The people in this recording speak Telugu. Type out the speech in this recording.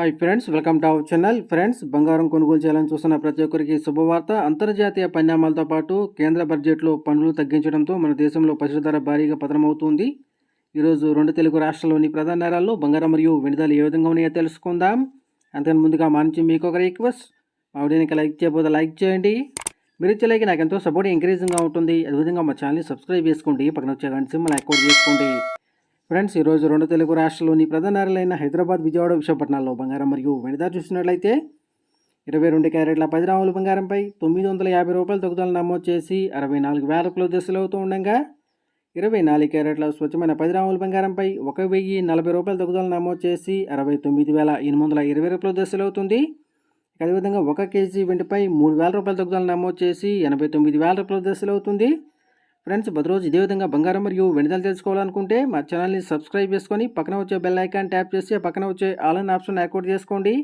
Hi friends welcome to our channel friends బంగారం కొనుగోలు చేయాలని చూస్తున్న ప్రతి ఒక్కరికి శుభవార్త. అంతర్జాతీయ పరిణామాలతో పాటు కేంద్ర బడ్జెట్లో పన్నులు తగ్గించడంతో మన దేశంలో పసుపు ధర భారీగా పతనమవుతుంది. ఈరోజు రెండు తెలుగు రాష్ట్రాల్లోని ప్రధాన నగరాల్లో బంగారం మరియు విడుదల ఏ విధంగా ఉన్నాయో తెలుసుకుందాం. అంతకు ముందుగా మా నుంచి మీకు ఒక రిక్వెస్ట్ మా వీడియోకి లైక్ చేయబోతే లైక్ చేయండి. మీరు ఇచ్చేలాగే నాకు ఎంతో సపోర్ట్ ఎంకరేజింగ్గా ఉంటుంది. అదేవిధంగా మా ఛానల్ని సబ్స్క్రైబ్ చేసుకోండి. పక్కన వచ్చే గంట సింబల్ యాక్టివేట్ చేసుకోండి. ఫ్రెండ్స్ ఈరోజు రెండు తెలుగు రాష్ట్రాల్లోని ప్రధాన నగరాలైన హైదరాబాద్ విజయవాడ విశాఖపట్నాల్లో బంగారం మరియు వెనిదా చూసినట్లయితే ఇరవై రెండు క్యారెట్ల పది రాముల బంగారంపై తొమ్మిది వందల యాభై రూపాయల తగ్గుదల నమోదు చేసి అరవై నాలుగు వేల రూపాయలు దశలు అవుతూ ఉండగా ఇరవై నాలుగు క్యారెట్ల స్వచ్ఛమైన పది రాముల బంగారంపై ఒక వెయ్యి నలభై రూపాయల తగ్గుదల నమోదు చేసి అరవై తొమ్మిది వేల ఎనిమిది వందల ఇరవై రూపాయల దశలు అవుతుంది. అదేవిధంగా ఒక కేజీ వెండిపై మూడు వేల రూపాయల తగ్గుదల నమోదు చేసి ఎనభై తొమ్మిది వేల రూపాయల దశలు అవుతుంది. ఫ్రెండ్స్ ప్రతిరోజు ఇదే విధంగా బంగారం మరియు వెనుదలు తెలుసుకోవాలనుకుంటే మా ఛానల్ని సబ్స్క్రైబ్ చేసుకొని పక్కన వచ్చే బెల్ ఐకాన్ ట్యాప్ చేసి పక్కన వచ్చే ఆల్ ఆప్షన్ యాక్టివేట్ చేసుకోండి.